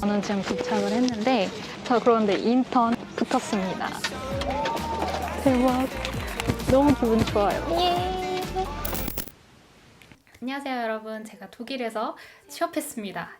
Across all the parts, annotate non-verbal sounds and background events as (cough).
저는 지금 도착을 했는데 저 그런데 인턴 붙었습니다. 대박. 너무 기분 좋아요. 예. 안녕하세요 여러분 제가 독일에서 취업했습니다.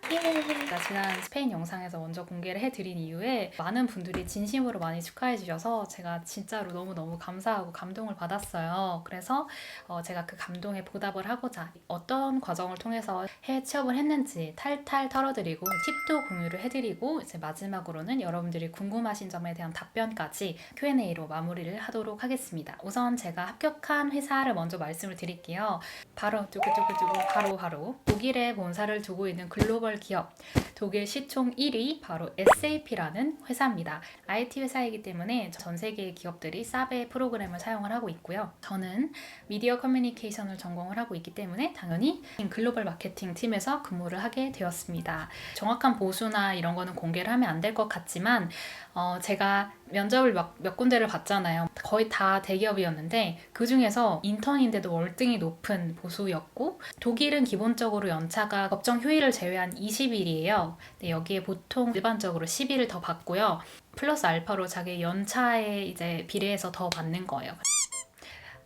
제가 지난 스페인 영상에서 먼저 공개를 해드린 이후에 많은 분들이 진심으로 많이 축하해 주셔서 제가 진짜로 너무너무 감사하고 감동을 받았어요. 그래서 어, 제가 그 감동에 보답을 하고자 어떤 과정을 통해서 해외 취업을 했는지 탈탈 털어드리고 팁도 공유를 해드리고 이제 마지막으로는 여러분들이 궁금하신 점에 대한 답변까지 Q&A로 마무리를 하도록 하겠습니다. 우선 제가 합격한 회사를 먼저 말씀을 드릴게요. 바로 두구두구두구 바로 바로 독일에 본사를 두고 있는 글로벌 기업 독일 시총 1위 바로 SAP라는 회사입니다. IT 회사이기 때문에 전 세계의 기업들이 사베 프로그램을 사용을 하고 있고요. 저는 미디어 커뮤니케이션을 전공을 하고 있기 때문에 당연히 글로벌 마케팅 팀에서 근무를 하게 되었습니다. 정확한 보수나 이런 거는 공개를 하면 안 될 것 같지만 어, 제가 면접을 몇, 몇 군데를 봤잖아요. 거의 다 대기업이었는데 그 중에서 인턴인데도 월등히 높은 보수였고 독일은 기본적으로 연차가 법정 휴일을 제외한 20일이에요. 근데 여기에 보통 일반적으로 10일을 더 받고요. 플러스 알파로 자기 연차에 이제 비례해서 더 받는 거예요.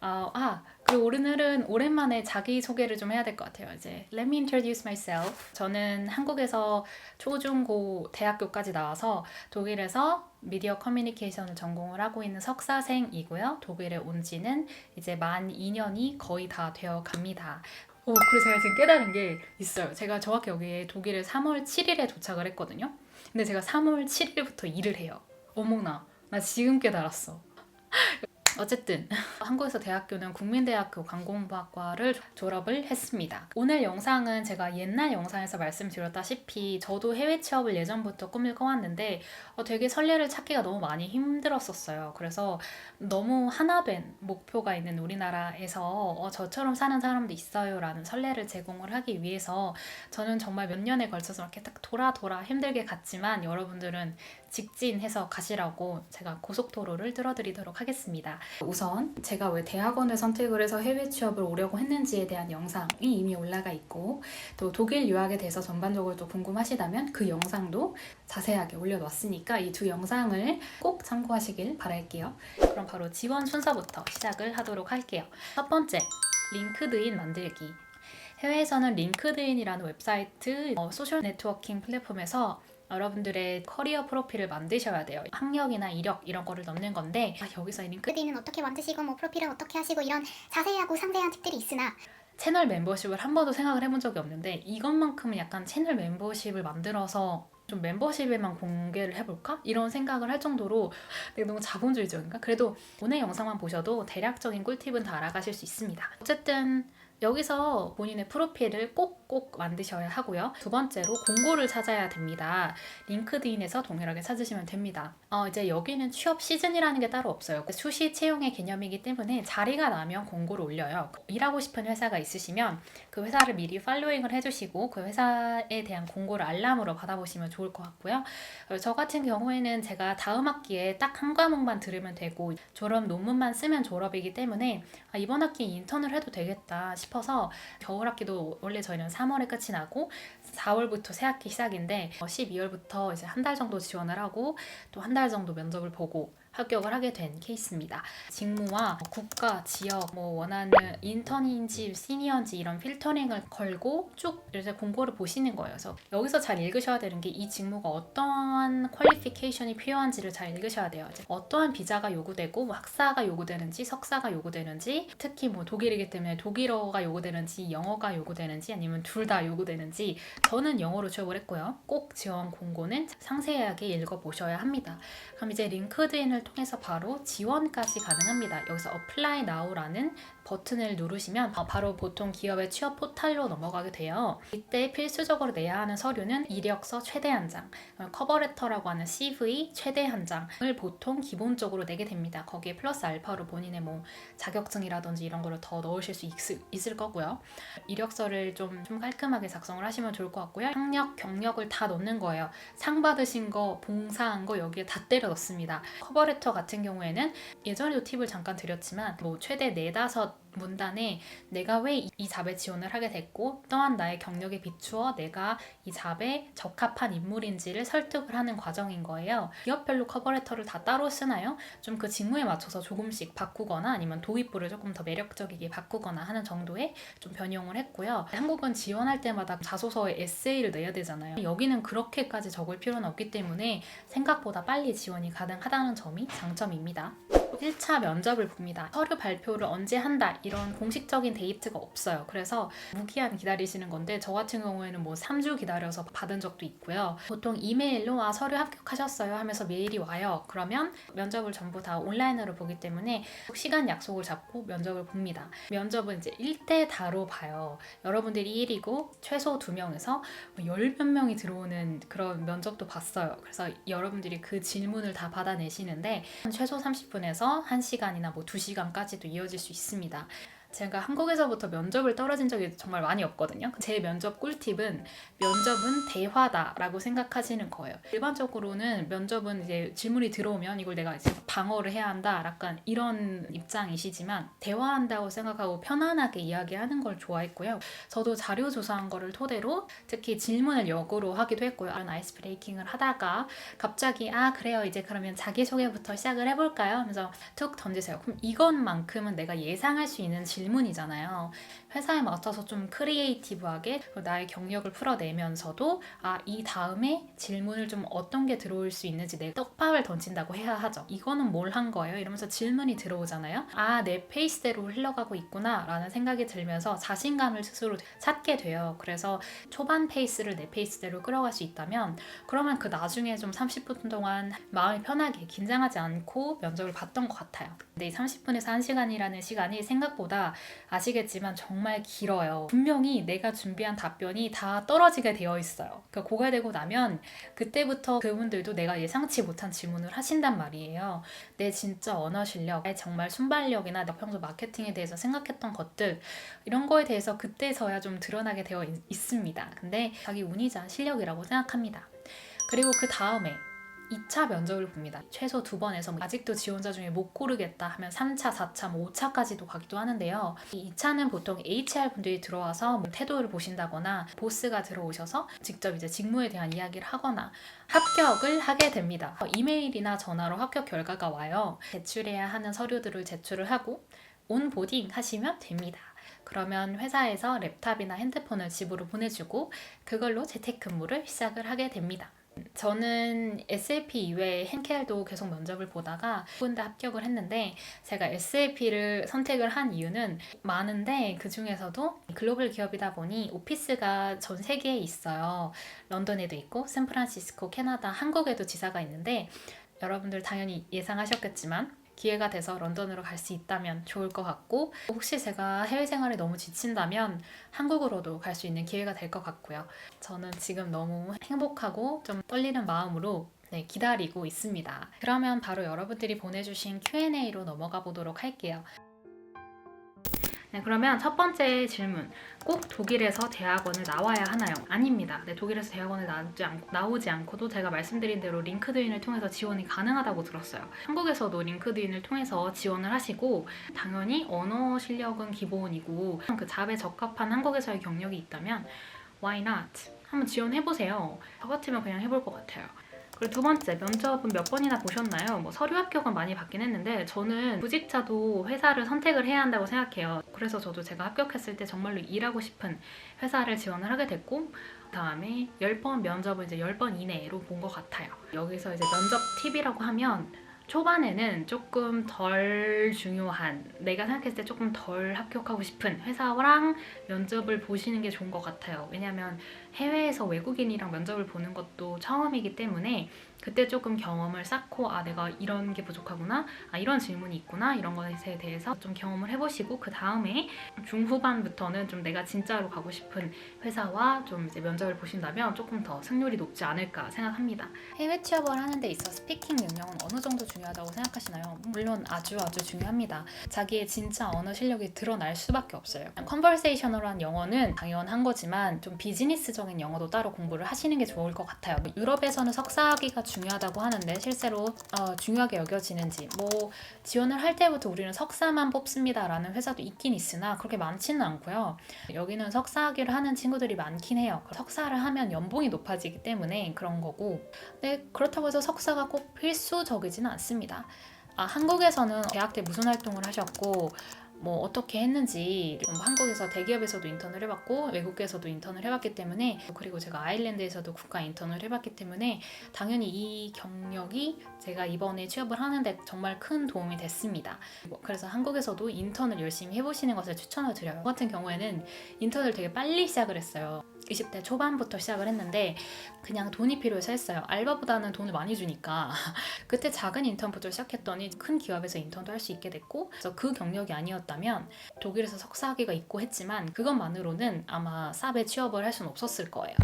어, 아, 그리고 오늘은 오랜만에 자기 소개를 좀 해야 될 것 같아요. 이제 Let me introduce myself. 저는 한국에서 초중고 대학교까지 나와서 독일에서 미디어 커뮤니케이션을 전공을 하고 있는 석사생이고요. 독일에 온 지는 이제 만 2년이 거의 다 되어 갑니다. 오, 그래서 제가 지금 깨달은 게 있어요. 제가 정확히 여기에 독일에 3월 7일에 도착을 했거든요. 근데 제가 3월 7일부터 일을 해요. 어머나, 나 지금 깨달았어. 어쨌든 (laughs) 한국에서 대학교는 국민대학교 관공부학과를 졸업을 했습니다. 오늘 영상은 제가 옛날 영상에서 말씀드렸다시피 저도 해외 취업을 예전부터 꿈을 꿔왔는데 어, 되게 선례를 찾기가 너무 많이 힘들었었어요. 그래서 너무 하나된 목표가 있는 우리나라에서 어, 저처럼 사는 사람도 있어요라는 선례를 제공을 하기 위해서 저는 정말 몇 년에 걸쳐서 이렇게 딱 돌아 돌아 힘들게 갔지만 여러분들은 직진해서 가시라고 제가 고속도로를 뚫어드리도록 하겠습니다. 우선 제가 왜 대학원을 선택을 해서 해외 취업을 오려고 했는지에 대한 영상이 이미 올라가 있고 또 독일 유학에 대해서 전반적으로 또 궁금하시다면 그 영상도 자세하게 올려놨으니까 이 두 영상을 꼭 참고하시길 바랄게요. 그럼 바로 지원 순서부터 시작을 하도록 할게요. 첫 번째, 링크드인 만들기. 해외에서는 링크드인이라는 웹사이트 어, 소셜 네트워킹 플랫폼에서 여러분들의 커리어 프로필을 만드셔야 돼요. 학력이나 이력 이런 거를 넣는 건데 아, 여기서 이 링크 링크드인은 어떻게 만드시고 뭐 프로필은 어떻게 하시고 이런 자세하고 상세한 팁들이 있으나 채널 멤버십을 한 번도 생각을 해본 적이 없는데 이것만큼은 약간 채널 멤버십을 만들어서 좀 멤버십에만 공개를 해볼까? 이런 생각을 할 정도로 내가 너무 자본주의적인가? 그래도 오늘 영상만 보셔도 대략적인 꿀팁은 다 알아가실 수 있습니다. 어쨌든 여기서 본인의 프로필을 꼭꼭 만드셔야 하고요. 두 번째로 공고를 찾아야 됩니다. 링크드인에서 동일하게 찾으시면 됩니다. 어, 이제 여기는 취업 시즌이라는 게 따로 없어요. 수시 채용의 개념이기 때문에 자리가 나면 공고를 올려요. 일하고 싶은 회사가 있으시면 그 회사를 미리 팔로잉을 해주시고 그 회사에 대한 공고를 알람으로 받아보시면 좋을 것 같고요. 어, 저 같은 경우에는 제가 다음 학기에 딱 한 과목만 들으면 되고 졸업 논문만 쓰면 졸업이기 때문에 아, 이번 학기 인턴을 해도 되겠다 서 겨울 학기도 원래 저희는 3월에 끝이 나고 4월부터 새 학기 시작인데 12월부터 이제 한 달 정도 지원을 하고 또 한 달 정도 면접을 보고 합격을 하게 된 케이스입니다. 직무와 국가, 지역, 뭐 원하는 인턴인지 시니어인지 이런 필터링을 걸고 쭉 이제 공고를 보시는 거예요. 그래서 여기서 잘 읽으셔야 되는 게 이 직무가 어떠한 퀄리피케이션이 필요한지를 잘 읽으셔야 돼요. 어떠한 비자가 요구되고 뭐 학사가 요구되는지 석사가 요구되는지 특히 뭐 독일이기 때문에 독일어가 요구되는지 영어가 요구되는지 아니면 둘 다 요구되는지 저는 영어로 취업을 했고요. 꼭 지원 공고는 상세하게 읽어보셔야 합니다. 그럼 이제 링크드인을 통해서 바로 지원까지 가능합니다. 여기서 Apply Now라는 버튼을 누르시면 어, 바로 보통 기업의 취업 포탈로 넘어가게 돼요. 이때 필수적으로 내야 하는 서류는 이력서 최대 한 장, 어, 커버레터라고 하는 CV 최대 한 장을 보통 기본적으로 내게 됩니다. 거기에 플러스 알파로 본인의 뭐 자격증이라든지 이런 거를 더 넣으실 수 있을, 있을 거고요. 이력서를 좀, 좀 깔끔하게 작성을 하시면 좋을 것 같고요. 학력, 경력을 다 넣는 거예요. 상 받으신 거, 봉사한 거 여기에 다 때려 넣습니다. 커버레 터 같은 경우에는 예전에도 팁을 잠깐 드렸지만 뭐 최대 네다섯 첫 문단에 내가 왜 이 잡에 지원을 하게 됐고 또한 나의 경력에 비추어 내가 이 잡에 적합한 인물인지를 설득을 하는 과정인 거예요. 기업별로 커버레터를 다 따로 쓰나요? 좀 그 직무에 맞춰서 조금씩 바꾸거나 아니면 도입부를 조금 더 매력적이게 바꾸거나 하는 정도의 좀 변형을 했고요. 한국은 지원할 때마다 자소서에 에세이를 내야 되잖아요. 여기는 그렇게까지 적을 필요는 없기 때문에 생각보다 빨리 지원이 가능하다는 점이 장점입니다. 1차 면접을 봅니다. 서류 발표를 언제 한다 이런 공식적인 데이트가 없어요. 그래서 무기한 기다리시는 건데 저 같은 경우에는 뭐 3주 기다려서 받은 적도 있고요. 보통 이메일로 아 서류 합격하셨어요 하면서 메일이 와요. 그러면 면접을 전부 다 온라인으로 보기 때문에 시간 약속을 잡고 면접을 봅니다. 면접은 이제 1대 다로 봐요. 여러분들이 1이고 최소 2명에서 열몇 명이 들어오는 그런 면접도 봤어요. 그래서 여러분들이 그 질문을 다 받아내시는데 최소 30분에서 1시간이나 뭐 2시간까지도 이어질 수 있습니다. 제가 한국에서부터 면접을 떨어진 적이 정말 많이 없거든요. 제 면접 꿀팁은 면접은 대화다라고 생각하시는 거예요. 일반적으로는 면접은 이제 질문이 들어오면 이걸 내가 이제 방어를 해야 한다, 약간 이런 입장이시지만 대화한다고 생각하고 편안하게 이야기하는 걸 좋아했고요. 저도 자료 조사한 거를 토대로 특히 질문을 역으로 하기도 했고요. 이런 아이스 브레이킹을 하다가 갑자기 아 그래요 이제 그러면 자기 소개부터 시작을 해볼까요? 하면서 툭 던지세요. 그럼 이것만큼은 내가 예상할 수 있는 질문이잖아요. 회사에 맞춰서 좀 크리에이티브하게 나의 경력을 풀어내면서도 아 이 다음에 질문을 좀 어떤 게 들어올 수 있는지 내가 떡밥을 던진다고 해야 하죠. 이거는 뭘 한 거예요? 이러면서 질문이 들어오잖아요. 아 내 페이스대로 흘러가고 있구나라는 생각이 들면서 자신감을 스스로 찾게 돼요. 그래서 초반 페이스를 내 페이스대로 끌어갈 수 있다면 그러면 그 나중에 좀 30분 동안 마음이 편하게 긴장하지 않고 면접을 봤던 것 같아요. 근데 이 30분에서 1시간이라는 시간이 생각보다 아시겠지만 정말 길어요. 분명히 내가 준비한 답변이 다 떨어지게 되어 있어요. 그러니까 고갈되고 나면 그때부터 그분들도 내가 예상치 못한 질문을 하신단 말이에요. 내 진짜 언어 실력, 정말 순발력이나 나 평소 마케팅에 대해서 생각했던 것들 이런 거에 대해서 그때서야 좀 드러나게 되어 있, 있습니다. 근데 자기 운이자 실력이라고 생각합니다. 그리고 그 다음에 2차 면접을 봅니다. 최소 두 번에서 뭐 아직도 지원자 중에 못 고르겠다 하면 3차, 4차, 뭐 5차까지도 가기도 하는데요. 이 2차는 보통 HR 분들이 들어와서 뭐 태도를 보신다거나 보스가 들어오셔서 직접 이제 직무에 대한 이야기를 하거나 합격을 하게 됩니다. 이메일이나 전화로 합격 결과가 와요. 제출해야 하는 서류들을 제출을 하고 온보딩 하시면 됩니다. 그러면 회사에서 랩탑이나 핸드폰을 집으로 보내주고 그걸로 재택근무를 시작을 하게 됩니다. 저는 SAP 이외에 henkel도 계속 면접을 보다가 두 군데 합격을 했는데 제가 SAP를 선택을 한 이유는 많은데 그 중에서도 글로벌 기업이다 보니 오피스가 전 세계에 있어요. 런던에도 있고 샌프란시스코, 캐나다, 한국에도 지사가 있는데 여러분들 당연히 예상하셨겠지만 기회가 돼서 런던으로 갈 수 있다면 좋을 것 같고 혹시 제가 해외 생활에 너무 지친다면 한국으로도 갈 수 있는 기회가 될 것 같고요. 저는 지금 너무 행복하고 좀 떨리는 마음으로 네, 기다리고 있습니다. 그러면 바로 여러분들이 보내주신 Q&A로 넘어가 보도록 할게요. 네, 그러면 첫 번째 질문. 꼭 독일에서 대학원을 나와야 하나요? 아닙니다. 네, 독일에서 대학원을 나오지, 않고, 나오지 않고도 제가 말씀드린 대로 링크드인을 통해서 지원이 가능하다고 들었어요. 한국에서도 링크드인을 통해서 지원을 하시고 당연히 언어 실력은 기본이고 그 잡에 적합한 한국에서의 경력이 있다면 why not? 한번 지원해보세요. 저 같으면 그냥 해볼 것 같아요. 그리고 두 번째, 면접은 몇 번이나 보셨나요? 뭐 서류 합격은 많이 받긴 했는데 저는 구직자도 회사를 선택을 해야 한다고 생각해요. 그래서 저도 제가 합격했을 때 정말로 일하고 싶은 회사를 지원을 하게 됐고 그다음에 10번 면접을 이제 10번 이내로 본 것 같아요. 여기서 이제 면접 팁이라고 하면 초반에는 조금 덜 중요한 내가 생각했을 때 조금 덜 합격하고 싶은 회사랑 면접을 보시는 게 좋은 것 같아요. 왜냐하면 해외에서 외국인이랑 면접을 보는 것도 처음이기 때문에 그때 조금 경험을 쌓고 아 내가 이런 게 부족하구나 아 이런 질문이 있구나 이런 것에 대해서 좀 경험을 해보시고 그 다음에 중후반부터는 좀 내가 진짜로 가고 싶은 회사와 좀 이제 면접을 보신다면 조금 더 승률이 높지 않을까 생각합니다. 해외 취업을 하는 데 있어 스피킹 능력은 어느 정도 중요하다고 생각하시나요? 물론 아주 아주 중요합니다. 자기의 진짜 언어 실력이 드러날 수밖에 없어요. 컨버세이셔널한 영어는 당연한 거지만 좀 비즈니스적인 영어도 따로 공부를 하시는 게 좋을 것 같아요. 유럽에서는 석사학위가 중요하다고 하는데 실제로 어, 중요하게 여겨지는지 뭐 지원을 할 때부터 우리는 석사만 뽑습니다라는 회사도 있긴 있으나 그렇게 많지는 않고요. 여기는 석사 학위를 하는 친구들이 많긴 해요. 석사를 하면 연봉이 높아지기 때문에 그런 거고. 근데 그렇다고 해서 석사가 꼭 필수적이지는 않습니다. 아, 한국에서는 대학 때 무슨 활동을 하셨고 뭐 어떻게 했는지 뭐 한국에서 대기업에서도 인턴을 해봤고 외국에서도 인턴을 해봤기 때문에 그리고 제가 아일랜드에서도 국가 인턴을 해봤기 때문에 당연히 이 경력이 제가 이번에 취업을 하는데 정말 큰 도움이 됐습니다. 뭐 그래서 한국에서도 인턴을 열심히 해보시는 것을 추천을 드려요. 저 같은 경우에는 인턴을 되게 빨리 시작을 했어요. 20대 초반부터 시작을 했는데 그냥 돈이 필요해서 했어요. 알바보다는 돈을 많이 주니까 (laughs) 그때 작은 인턴부터 시작했더니 큰 기업에서 인턴도 할 수 있게 됐고 그래서 그 경력이 아니었다면 독일에서 석사학위가 있고 했지만 그것만으로는 아마 쌉에 취업을 할 수는 없었을 거예요.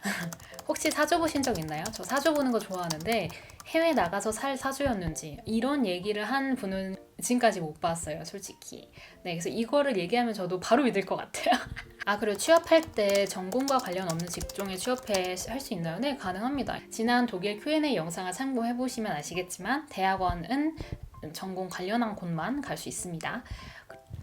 (laughs) 혹시 사주 보신 적 있나요? 저 사주 보는 거 좋아하는데 해외 나가서 살 사주였는지 이런 얘기를 한 분은 지금까지 못 봤어요, 솔직히. 네, 그래서 이거를 얘기하면 저도 바로 믿을 것 같아요. (laughs) 아 그리고 취업할 때 전공과 관련 없는 직종에 취업해 할 수 있나요? 네 가능합니다. 지난 독일 Q&A 영상을 참고해 보시면 아시겠지만 대학원은 전공 관련한 곳만 갈 수 있습니다.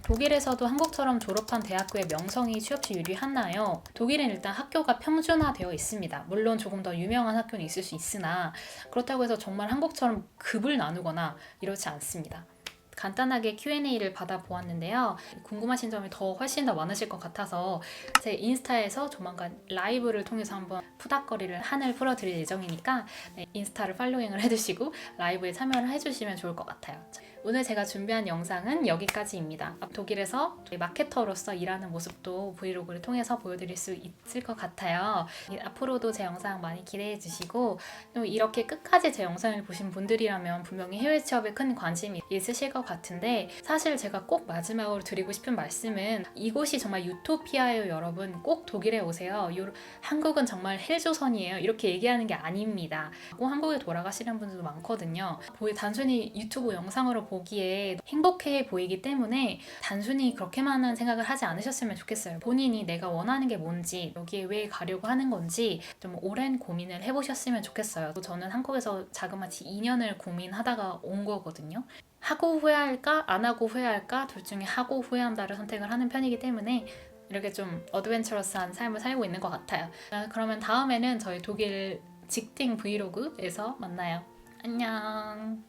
독일에서도 한국처럼 졸업한 대학교의 명성이 취업시 유리하나요? 독일은 일단 학교가 평준화되어 있습니다. 물론 조금 더 유명한 학교는 있을 수 있으나 그렇다고 해서 정말 한국처럼 급을 나누거나 이렇지 않습니다. 간단하게 Q&A를 받아보았는데요. 궁금하신 점이 더 훨씬 더 많으실 것 같아서 제 인스타에서 조만간 라이브를 통해서 한번 푸닥거리를 한을 풀어드릴 예정이니까 네, 인스타를 팔로잉을 해주시고 라이브에 참여를 해주시면 좋을 것 같아요. 오늘 제가 준비한 영상은 여기까지입니다. 독일에서 마케터로서 일하는 모습도 브이로그를 통해서 보여드릴 수 있을 것 같아요. 앞으로도 제 영상 많이 기대해 주시고 또 이렇게 끝까지 제 영상을 보신 분들이라면 분명히 해외 취업에 큰 관심이 있으실 것 같은데 사실 제가 꼭 마지막으로 드리고 싶은 말씀은 이곳이 정말 유토피아예요 여러분. 꼭 독일에 오세요. 요- 한국은 정말 헬조선이에요. 이렇게 얘기하는 게 아닙니다. 꼭 한국에 돌아가시는 분들도 많거든요. 단순히 유튜브 영상으로 보기에 행복해 보이기 때문에 단순히 그렇게만한 생각을 하지 않으셨으면 좋겠어요. 본인이 내가 원하는 게 뭔지 여기에 왜 가려고 하는 건지 좀 오랜 고민을 해보셨으면 좋겠어요. 저는 한국에서 자그마치 2년을 고민하다가 온 거거든요 하고 후회할까 안 하고 후회할까 둘 중에 하고 후회한다를 선택을 하는 편이기 때문에 이렇게 좀 어드벤처러스한 삶을 살고 있는 것 같아요. 아, 그러면 다음에는 저희 독일 직딩 브이로그에서 만나요. 안녕.